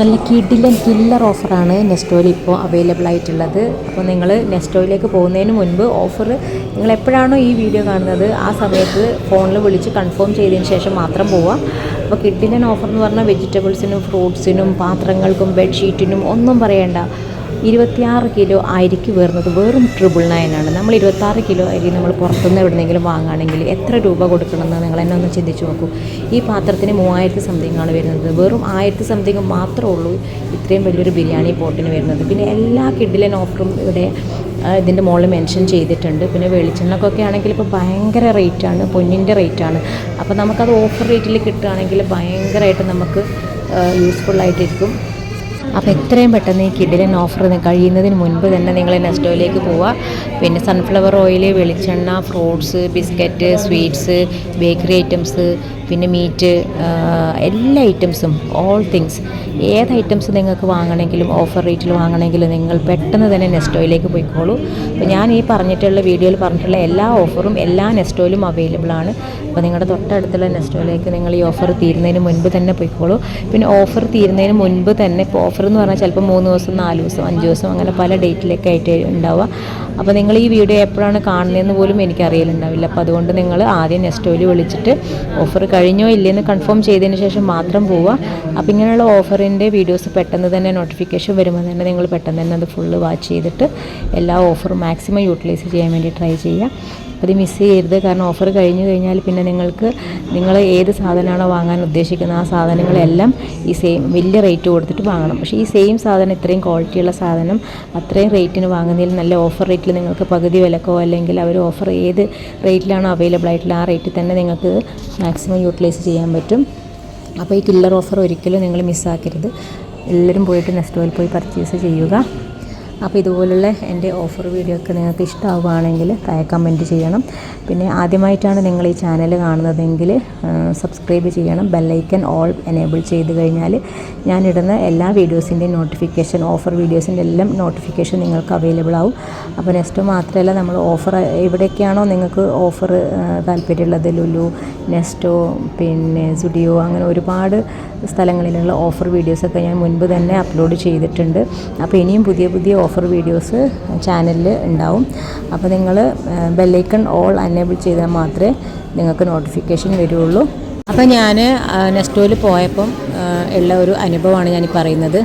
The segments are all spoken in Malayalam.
നല്ല കിഡിലൻ കില്ലർ ഓഫറാണ് നെസ്റ്റോയിൽ ഇപ്പോൾ അവൈലബിൾ ആയിട്ടുള്ളത്. അപ്പോൾ നിങ്ങൾ നെസ്റ്റോയിലേക്ക് പോകുന്നതിന് മുൻപ് ഓഫർ നിങ്ങൾ എപ്പോഴാണോ ഈ വീഡിയോ കാണുന്നത് ആ സമയത്ത് ഫോണിൽ വിളിച്ച് കൺഫേം ചെയ്തതിന് ശേഷം മാത്രം പോവുക. അപ്പോൾ കിഡിലൻ ഓഫർ എന്ന് പറഞ്ഞാൽ വെജിറ്റബിൾസിനും ഫ്രൂട്ട്സിനും പാത്രങ്ങൾക്കും ബെഡ്ഷീറ്റിനും ഒന്നും പറയേണ്ട. ഇരുപത്തിയാറ് കിലോ അരിക്ക് വരുന്നത് വെറും ട്രിപ്പിൾ ആണ്. നമ്മൾ ഇരുപത്താറ് കിലോ അരി നമ്മൾ പുറത്തുനിന്ന് എവിടെന്നെങ്കിലും വാങ്ങുകയാണെങ്കിൽ എത്ര രൂപ കൊടുക്കണമെന്ന് നിങ്ങൾ എന്നെ ഒന്ന് ചിന്തിച്ച് നോക്കൂ. ഈ പാത്രത്തിന് മൂവായിരത്തി സംതിങ് ആണ് വരുന്നത്. വെറും ആയിരത്തി സംതിങ് മാത്രമേ ഉള്ളൂ. ഇത്രയും വലിയൊരു ബിരിയാണി പോട്ടിന് വരുന്നത്. പിന്നെ എല്ലാ കിഡിലൻ ഓഫറും ഇവിടെ ഇതിന്റെ മുകളിൽ മെൻഷൻ ചെയ്തിട്ടുണ്ട്. പിന്നെ വെളിച്ചെണ്ണക്കൊക്കെ ആണെങ്കിൽ ഇപ്പോൾ ഭയങ്കര റേറ്റാണ് പൊന്നിന്റെ റേറ്റാണ് അപ്പോൾ നമുക്കത് ഓഫർ റേറ്റിൽ കിട്ടുകയാണെങ്കിൽ ഭയങ്കരമായിട്ട് നമുക്ക് യൂസ്ഫുള്ളായിട്ടിരിക്കും അപ്പോൾ എത്രയും പെട്ടെന്ന് ഈ കിഡിലൻ ഓഫർ കഴിയുന്നതിന് മുൻപ് തന്നെ നിങ്ങൾ നെസ്റ്റോയിലേക്ക് പോവുക. പിന്നെ സൺഫ്ലവർ ഓയിൽ വെളിച്ചെണ്ണ fruits biscuit sweets bakery items പിന്നെ മീറ്റ് എല്ലാ ഐറ്റംസും ഓൾ തിങ്സ് ഏത് ഐറ്റംസ് നിങ്ങൾക്ക് വാങ്ങണമെങ്കിലും ഓഫർ റേറ്റിൽ വാങ്ങണമെങ്കിലും നിങ്ങൾ പെട്ടെന്ന് തന്നെ നെസ്റ്റോയിലേക്ക് പോയിക്കോളൂ. അപ്പോൾ ഞാൻ ഈ പറഞ്ഞിട്ടുള്ള വീഡിയോയിൽ പറഞ്ഞിട്ടുള്ള എല്ലാ ഓഫറും എല്ലാ നെസ്റ്റോയിലും അവൈലബിൾ ആണ്. അപ്പോൾ നിങ്ങളുടെ തൊട്ടടുത്തുള്ള നെസ്റ്റോയിലേക്ക് നിങ്ങൾ ഈ ഓഫർ തീരുന്നതിന് മുൻപ് തന്നെ പോയിക്കോളൂ. പിന്നെ ഓഫർ തീരുന്നതിന് മുൻപ് തന്നെ ഇപ്പോൾ ഓഫർ എന്ന് പറഞ്ഞാൽ ചിലപ്പോൾ മൂന്ന് ദിവസം നാല് ദിവസം അഞ്ച് ദിവസം അങ്ങനെ പല ഡേറ്റിലേക്ക് ആയിട്ട് ഉണ്ടാവുക. അപ്പോൾ നിങ്ങൾ ഈ വീഡിയോ എപ്പോഴാണ് കാണുന്നതെന്ന് പോലും എനിക്ക് അറിയലുണ്ടാവില്ല അപ്പോൾ അതുകൊണ്ട് നിങ്ങൾ ആദ്യം നെസ്റ്റോയിൽ വിളിച്ചിട്ട് ഓഫർ കഴിഞ്ഞോ ഇല്ലയെന്ന് കൺഫേം ചെയ്തതിന് ശേഷം മാത്രം പോവുക. അപ്പോൾ ഇങ്ങനെയുള്ള ഓഫറിന്റെ വീഡിയോസ് പെട്ടെന്ന് തന്നെ നോട്ടിഫിക്കേഷൻ വരുമ്പോൾ തന്നെ നിങ്ങൾ പെട്ടെന്ന് തന്നെ അത് ഫുള്ള് വാച്ച് ചെയ്തിട്ട് എല്ലാ ഓഫറും മാക്സിമം യൂട്ടിലൈസ് ചെയ്യാൻ വേണ്ടി ട്രൈ ചെയ്യുക. ഇത് മിസ് ചെയ്യരുത്. കാരണം ഓഫർ കഴിഞ്ഞു കഴിഞ്ഞാൽ പിന്നെ നിങ്ങൾക്ക് നിങ്ങൾ ഏത് സാധനമാണോ വാങ്ങാൻ ഉദ്ദേശിക്കുന്നത് ആ സാധനങ്ങളെല്ലാം ഈ സെയിം വലിയ റേറ്റ് കൊടുത്തിട്ട് വാങ്ങണം. പക്ഷേ ഈ സെയിം സാധനം ഇത്രയും ക്വാളിറ്റിയുള്ള സാധനം അത്രയും റേറ്റിന് വാങ്ങുന്നതിൽ നല്ല ഓഫർ റേറ്റിൽ നിങ്ങൾക്ക് പകുതി വിലക്കോ അല്ലെങ്കിൽ അവർ ഓഫർ ഏത് റേറ്റിലാണോ അവൈലബിൾ ആയിട്ടുള്ള ആ റേറ്റിൽ തന്നെ നിങ്ങൾക്ക് മാക്സിമം യൂട്ടിലൈസ് ചെയ്യാൻ പറ്റും. അപ്പോൾ ഈ കില്ലർ ഓഫർ ഒരിക്കലും നിങ്ങൾ മിസ്സാക്കരുത് എല്ലാവരും പോയിട്ട് നെക്സ്റ്റ് പോയി പർച്ചേസ് ചെയ്യുക. അപ്പോൾ ഇതുപോലുള്ള എന്റെ ഓഫർ വീഡിയോ ഒക്കെ നിങ്ങൾക്ക് ഇഷ്ടമാവുകയാണെങ്കിൽ താഴെ കമന്റ് ചെയ്യണം. പിന്നെ ആദ്യമായിട്ടാണ് നിങ്ങൾ ഈ ചാനൽ കാണുന്നതെങ്കിൽ സബ്സ്ക്രൈബ് ചെയ്യണം. ബെല്ലൈക്കൻ ഓൾ എനേബിൾ ചെയ്ത് കഴിഞ്ഞാൽ ഞാനിടുന്ന എല്ലാ വീഡിയോസിന്റെയും നോട്ടിഫിക്കേഷൻ ഓഫർ വീഡിയോസിന്റെ എല്ലാം നോട്ടിഫിക്കേഷൻ നിങ്ങൾക്ക് അവൈലബിൾ ആവും. അപ്പോൾ നെക്സ്റ്റ് മാത്രമല്ല നമ്മൾ ഓഫർ എവിടെയൊക്കെയാണോ നിങ്ങൾക്ക് ഓഫർ താല്പര്യമുള്ളത് ലുലു നെസ്റ്റോ പിന്നെ സുഡിയോ അങ്ങനെ ഒരുപാട് സ്ഥലങ്ങളിലുള്ള ഓഫർ വീഡിയോസൊക്കെ ഞാൻ മുൻപ് തന്നെ അപ്ലോഡ് ചെയ്തിട്ടുണ്ട്. അപ്പോൾ ഇനിയും പുതിയ പുതിയ ഓഫർ വീഡിയോസ് ചാനലിൽ ഉണ്ടാവും. അപ്പോൾ നിങ്ങൾ ബെല്ലൈക്കൺ ഓൾ അനേബിൾ ചെയ്താൽ മാത്രമേ നിങ്ങൾക്ക് നോട്ടിഫിക്കേഷൻ വരുള്ളൂ. അപ്പോൾ ഞാൻ നെസ്റ്റോയിൽ പോയപ്പം ഉള്ള ഒരു അനുഭവമാണ് ഞാൻ പറയുന്നത്.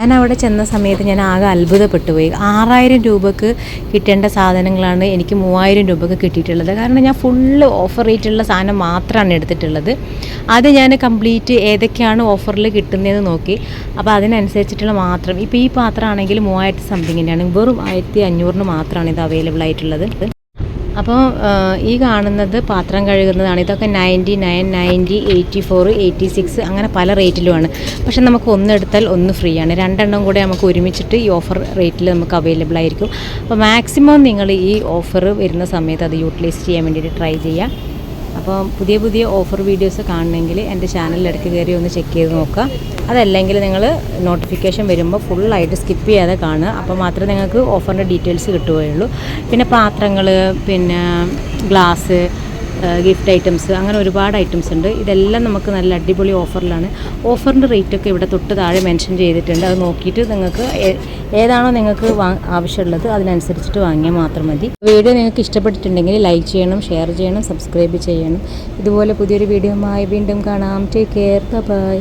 ഞാൻ അവിടെ ചെന്ന സമയത്ത് ഞാൻ ആകെ അത്ഭുതപ്പെട്ടു പോയി ആറായിരം രൂപക്ക് കിട്ടേണ്ട സാധനങ്ങളാണ് എനിക്ക് മൂവായിരം രൂപക്ക് കിട്ടിയിട്ടുള്ളത്. കാരണം ഞാൻ ഫുള്ള് ഓഫർ റേറ്റുള്ള സാധനം മാത്രമാണ് എടുത്തിട്ടുള്ളത്. അത് ഞാൻ കംപ്ലീറ്റ് ഏതൊക്കെയാണ് ഓഫറിൽ കിട്ടുന്നതെന്ന് നോക്കി. അപ്പോൾ അതിനനുസരിച്ചിട്ടുള്ള മാത്രം. ഇപ്പോൾ ഈ പാത്രമാണെങ്കിൽ മൂവായിരത്തി സംതിങ്ങിന്റെയാണ് വെറും ആയിരത്തി അഞ്ഞൂറിന് മാത്രമാണ് ഇത് അവൈലബിൾ ആയിട്ടുള്ളത്. അപ്പോൾ ഈ കാണുന്നത് പാത്രം കഴുകുന്നതാണ്. ഇതൊക്കെ ninety nine ninety eighty four eighty six അങ്ങനെ പല റേറ്റിലുമാണ്. പക്ഷേ നമുക്ക് ഒന്നെടുത്താൽ ഒന്ന് ഫ്രീ ആണ് രണ്ടെണ്ണം കൂടെ നമുക്ക് ഒരുമിച്ചിട്ട് ഈ ഓഫർ റേറ്റിൽ നമുക്ക് അവൈലബിൾ ആയിരിക്കും. അപ്പോൾ മാക്സിമം നിങ്ങൾ ഈ ഓഫർ വരുന്ന സമയത്ത് അത് യൂട്ടിലൈസ് ചെയ്യാൻ വേണ്ടിയിട്ട് ട്രൈ ചെയ്യുക. അപ്പോൾ പുതിയ പുതിയ ഓഫർ വീഡിയോസ് കാണണമെങ്കിൽ എന്റെ ചാനലിൽ ഇടയ്ക്ക് കയറി ഒന്ന് ചെക്ക് ചെയ്ത് നോക്കുക. അതല്ലെങ്കിൽ നിങ്ങൾ നോട്ടിഫിക്കേഷൻ വരുമ്പോൾ ഫുള്ളായിട്ട് സ്കിപ്പ് ചെയ്യാതെ കാണുക. അപ്പോൾ മാത്രമേ നിങ്ങൾക്ക് ഓഫറിന്റെ ഡീറ്റെയിൽസ് കിട്ടുകയുള്ളൂ. പിന്നെ പാത്രങ്ങൾ പിന്നെ ഗ്ലാസ് ഗിഫ്റ്റ് ഐറ്റംസ് അങ്ങനെ ഒരുപാട് ഐറ്റംസ് ഉണ്ട്. ഇതെല്ലാം നമുക്ക് നല്ല അടിപൊളി ഓഫറിലാണ് ഓഫറിന്റെ റേറ്റൊക്കെ ഇവിടെ തൊട്ട് താഴെ മെൻഷൻ ചെയ്തിട്ടുണ്ട്. അത് നോക്കിയിട്ട് നിങ്ങൾക്ക് ഏതാണോ നിങ്ങൾക്ക് ആവശ്യമുള്ളത് അതിനനുസരിച്ചിട്ട് വാങ്ങിയാൽ മാത്രം മതി. വീഡിയോ നിങ്ങൾക്ക് ഇഷ്ടപ്പെട്ടിട്ടുണ്ടെങ്കിൽ ലൈക്ക് ചെയ്യണം ഷെയർ ചെയ്യണം സബ്സ്ക്രൈബ് ചെയ്യണം. ഇതുപോലെ പുതിയൊരു വീഡിയോയുമായി വീണ്ടും കാണാം. Take care bye